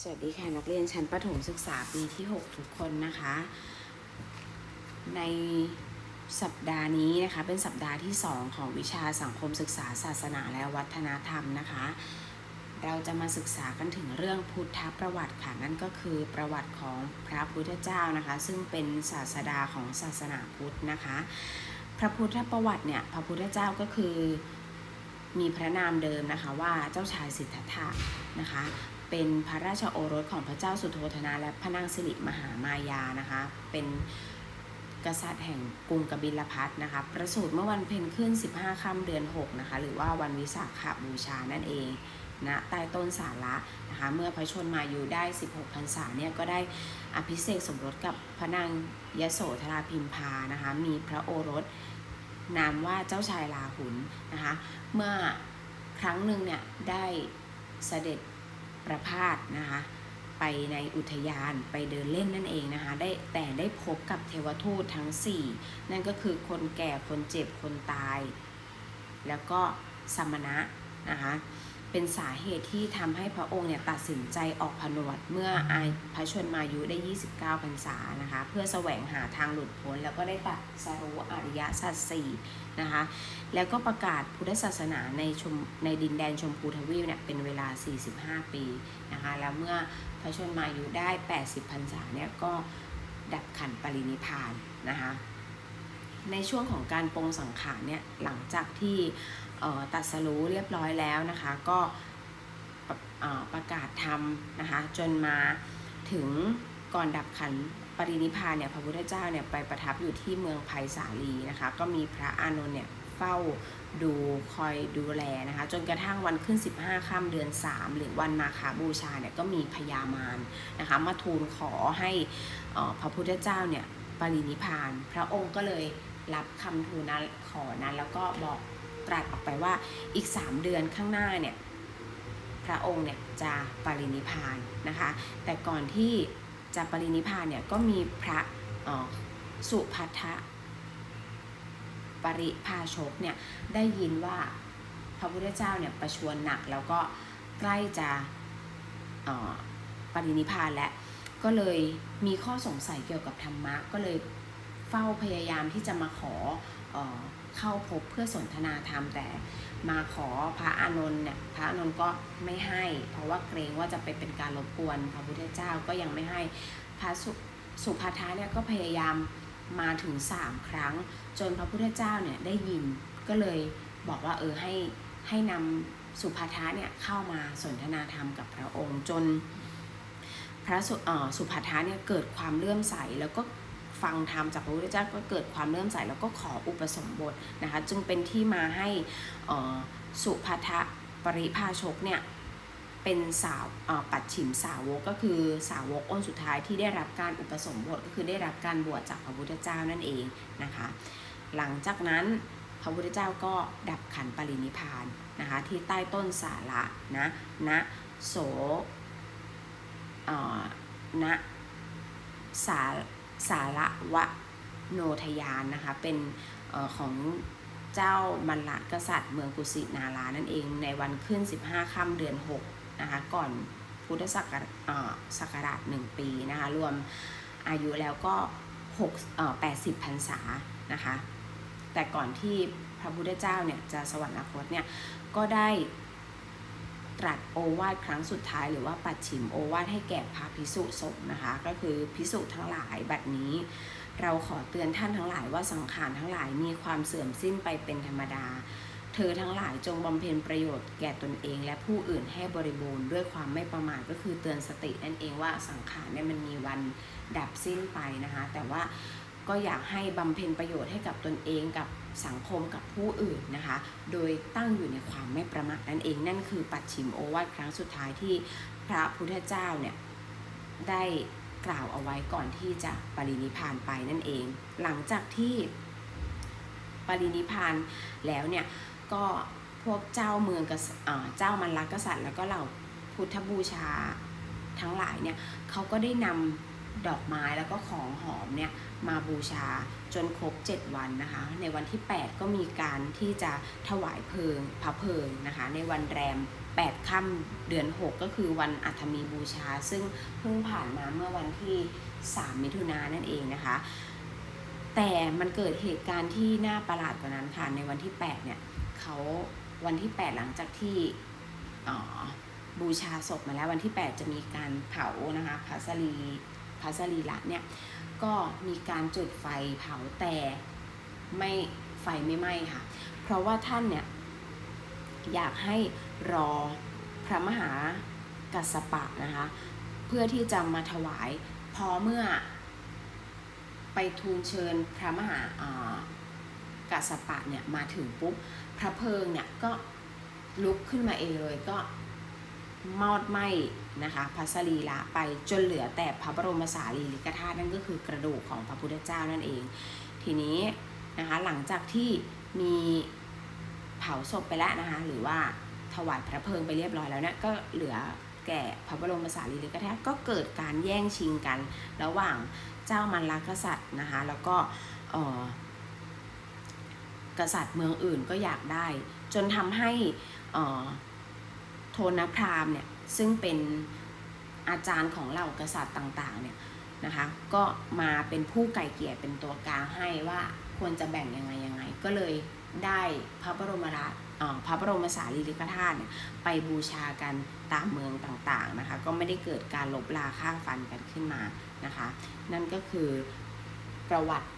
สวัสดีค่ะนักเรียนชั้นประถมศึกษาปีที่ 6 ทุกคนนะคะ ในสัปดาห์นี้นะคะ เป็นสัปดาห์ที่ 2 ของวิชาสังคมศึกษาศาสนาและวัฒนธรรมนะคะ เราจะมาศึกษากันถึงเรื่องพุทธประวัติค่ะนั่นก็คือประวัติของพระพุทธเจ้านะคะ ซึ่งเป็นศาสดาของศาสนาพุทธนะคะ พระพุทธประวัติเนี่ยพระพุทธเจ้าก็คือมีพระนามเดิมนะคะว่าเจ้าชายสิทธัตถะนะคะ เป็นพระราชโอรสของพระเจ้าสุโธธนะและพระนางสิริมหามายานะคะ เป็นกษัตริย์แห่งกรุงกบิลพัทนะคะ ประสูติเมื่อวันเพ็ญขึ้น 15 ค่ำเดือน 6 นะคะ หรือว่าวันวิสาขบูชานั่นเองณนะใต้ต้นสาระนะคะ เมื่อพระชนมาอยู่ได้ 16พรรษาเนี่ยก็ได้อภิเษกสมรสกับพระนางยโสธราพิมพานะคะ มีพระโอรสนามว่าเจ้าชายลาหุนนะคะ เมื่อครั้งหนึ่งเนี่ยได้เสด็จ ประพาสนะคะ ไปในอุทยานไปเดินเล่นนั่นเองนะคะ ได้แต่ได้พบกับเทวทูตทั้ง 4 นั่นก็คือคนแก่คนเจ็บคนตาย แล้วก็สมณะนะคะ เป็นสาเหตุที่ทำให้พระองค์เนี่ยตัดสินใจออกผนวดเมื่ออายพระชนมายุได้ 29พรรษานะคะ เพื่อแสวงหาทางหลุดพ้น แล้วก็ได้ตรัสรู้อริยสัจสี่นะคะ แล้วก็ประกาศพุทธศาสนาในชมในดินแดนชมพูทวีปเนี่ยเป็นเวลา 45 ปีนะคะ แล้วเมื่อพระชนมายุได้ 80พรรษาเนี่ยก็ดับขันปรินิพพานนะคะ ในช่วงของการปรงสังขารเนี่ยหลังจากที่ตัดสรู้เรียบร้อยแล้วนะคะ ก็ประเอ่อประกาศธรรมนะคะจนมาถึงก่อนดับขันปรินิพานเนี่ยพระพุทธเจ้าเนี่ยไปประทับอยู่ที่เมืองไผ่สาลีนะคะ ก็มีพระอานนท์เนี่ยเฝ้าดูคอยดูแลนะคะ จนกระทั่งวันขึ้น 15ค่ำเดือน 3 หรือวันมาคาบูชาเนี่ยก็มีพญามารนะคะมาทูลขอให้พระพุทธเจ้าเนี่ยปรินิพาน พระองค์ก็เลย รับคำทูลนั้นขอนั้น แล้วก็บอกตรัสออกไปว่าอีก 3 เดือนข้างหน้าเนี่ยพระองค์เนี่ยจะปรินิพานนะคะ แต่ก่อนที่จะปรินิพานเนี่ยก็มีพระสุภัททะปริพาชกเนี่ยได้ยินว่าพระพุทธเจ้าเนี่ยประชวรหนักแล้วก็ใกล้จะปรินิพานแล้วก็เลยมีข้อสงสัยเกี่ยวกับธรรมะก็เลย เฝ้าพยายามที่จะมาขอเออเข้าพบเพื่อสนทนาธรรมแต่มาขอพระอานนท์เนี่ยพระอานนท์ก็ไม่ให้ เพราะว่าเกรงว่าจะไปเป็นการรบกวนพระพุทธเจ้าก็ยังไม่ให้พระสุสุภัททะเนี่ยก็พยายามมาถึงสามครั้ง จนพระพุทธเจ้าเนี่ยได้ยินก็เลยบอกว่าเออให้ให้นำสุภัททะเนี่ยเข้ามาสนทนาธรรมกับพระองค์จนพระสุสุภัททะเนี่ยเกิดความเลื่อมใสแล้วก็ ฟังธรรมจากพระพุทธเจ้าก็เกิดความเลื่อมใสแล้วก็ขออุปสมบทนะคะจึงเป็นที่มาให้สุภัทะปริภาชกเนี่ยเป็นสาวปัดฉิมสาวกก็คือสาวกองค์สุดท้ายที่ได้รับการอุปสมบทก็คือได้รับการบวชจากพระพุทธเจ้านั่นเองนะคะ หลังจากนั้นพระพุทธเจ้าก็ดับขันปรินิพานนะคะที่ใต้ต้นสาระนะณโสเอ่อณสา สาระวะโนทยานนะคะ เป็นออของเจ้ามัลละกษัตริย์เมืองกุสินารานั่นเองในวันขึ้น 15ค่ำเดือน 6 นะคะ ก่อนพุทธศักราชเอ่อศักราช1ปีนะคะ รวมอายุแล้วก็6เอ่อ80พรรษานะคะ แต่ก่อนที่พระพุทธเจ้าเนี่ยจะสวรรคตเนี่ย ก็ได้ ตรัสโอวาทครั้งสุดท้ายหรือว่าปัดฉิมโอวาทให้แก่พระพิสุสงฆ์นะคะ ก็คือพิสุทั้งหลายบัดนี้ เราขอเตือนท่านทั้งหลายว่าสังขารทั้งหลายมีความเสื่อมสิ้นไปเป็นธรรมดา เธอทั้งหลายจงบำเพ็ญประโยชน์แก่ตนเอง และผู้อื่นให้บริบูรณ์ด้วยความไม่ประมาทก็คือเตือนสตินั่นเองว่าสังขารเนี่ยมันมีวันดับสิ้นไปนะคะ แต่ว่า ก็อยากให้บำเพ็ญประโยชน์ให้กับตนเองกับสังคมกับผู้อื่นนะคะ โดยตั้งอยู่ในความไม่ประมาทนั่นเอง นั่นคือปัดฉิมโอวาทครั้งสุดท้ายที่พระพุทธเจ้าเนี่ยได้กล่าวเอาไว้ก่อนที่จะปรินิพานไปนั่นเอง หลังจากที่ปรินิพานแล้วเนี่ยก็พวกเจ้าเมืองกษเอ่อเจ้ามันลักกษัตริย์ แล้วก็เหล่าพุทธบูชาทั้งหลายเนี่ยเขาก็ได้นำ ดอกไม้แล้วก็ของหอมเนี่ยมาบูชาจนครบ 7 วันนะคะ ในวันที่ 8 ก็มีการที่จะถวายเพลิงพระเพลิงนะคะ ในวันแรม 8 ค่ำเดือน 6 ก็คือวันอัฐมีบูชา ซึ่งเพิ่งผ่านมาเมื่อวันที่ 3 มิถุนายนนั่นเองนะคะ แต่มันเกิดเหตุการณ์ที่น่าประหลาดกว่านั้นค่ะ ในวันที่ 8 เนี่ยเขาวันที่ 8 หลังจากที่อ๋อบูชาศพมาแล้ววันที่ 8 จะมีการเผานะคะพระสรี พระสรีระเนี่ยก็มีการจุดไฟเผาแต่ไม่ไฟไม่ไหม้ค่ะ เพราะว่าท่านเนี่ยอยากให้รอพระมหากัสสปะนะคะ เพื่อที่จะมาถวายพอเมื่อไปทูลเชิญพระมหากัสสปะเนี่ยมาถึงปุ๊บพระเพลิงเนี่ยก็ลุกขึ้นมาเองเลยก็ มอดไหมนะคะพระสรีระไปจนเหลือแต่พระบรมสารีริกธาตุนั่นก็คือกระดูกของพระพุทธเจ้านั่นเอง ทีนี้นะคะหลังจากที่มีเผาศพไปแล้วนะคะหรือว่าถวายพระเพลิงไปเรียบร้อยแล้วเนี่ยก็เหลือแก่พระบรมสารีริกธาตุก็เกิดการแย่งชิงกัน ระหว่างเจ้ามันลักษัตริย์นะคะแล้วก็อ่อกษัตริย์เมืองอื่นก็อยากได้ จนทำให้อ่อ โทนพราหมณ์เนี่ยซึ่งเป็นอาจารย์ของเหล่ากษัตริย์ต่างๆเนี่ยนะคะก็มาเป็นผู้ไก่เกลี่ยเป็นตัวกลางให้ว่าควรจะแบ่งยังไงยังไง ก็เลยได้พระบรมราชพระบรมสารีริกธาตุเนี่ยไปบูชากันตามเมืองต่างๆนะคะก็ไม่ได้เกิดการลบลาฆ่าฟันกันขึ้นมานะคะนั่นก็คือประวัติ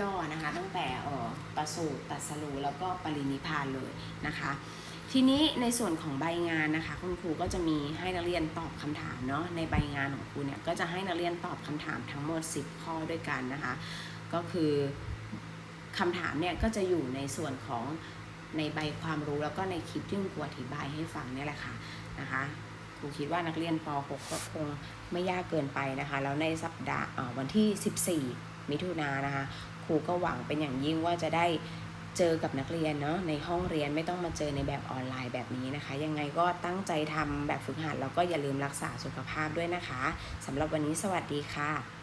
ย่อๆนะคะตั้งแต่ออประสูติตัสรูแล้วก็ปรินิพานเลยนะคะ ทีนี้ในส่วนของใบงานนะคะ คุณครูก็จะมีให้นักเรียนตอบคำถามเนาะในใบงานของครูเนี่ยก็จะให้นักเรียนตอบคำถามทั้งหมด 10 ข้อด้วยกันนะคะ ก็คือคำถามเนี่ยก็จะอยู่ในส่วนของในใบความรู้แล้วก็ในคลิปที่คุณครูอธิบายให้ฟังเนี่ยแหละค่ะนะคะครูคิดว่านักเรียนป .6 ก็คงไม่ยากเกินไปนะคะ แล้วในสัปดาห์วันที่ 14 มิถุนายนนะคะ ครูก็หวังเป็นอย่างยิ่งว่าจะได้ เจอกับนักเรียนเนาะในห้องเรียนไม่ต้องมาเจอในแบบออนไลน์แบบนี้นะคะ ยังไงก็ตั้งใจทำแบบฝึกหัดแล้วก็อย่าลืมรักษาสุขภาพด้วยนะคะสำหรับวันนี้สวัสดีค่ะ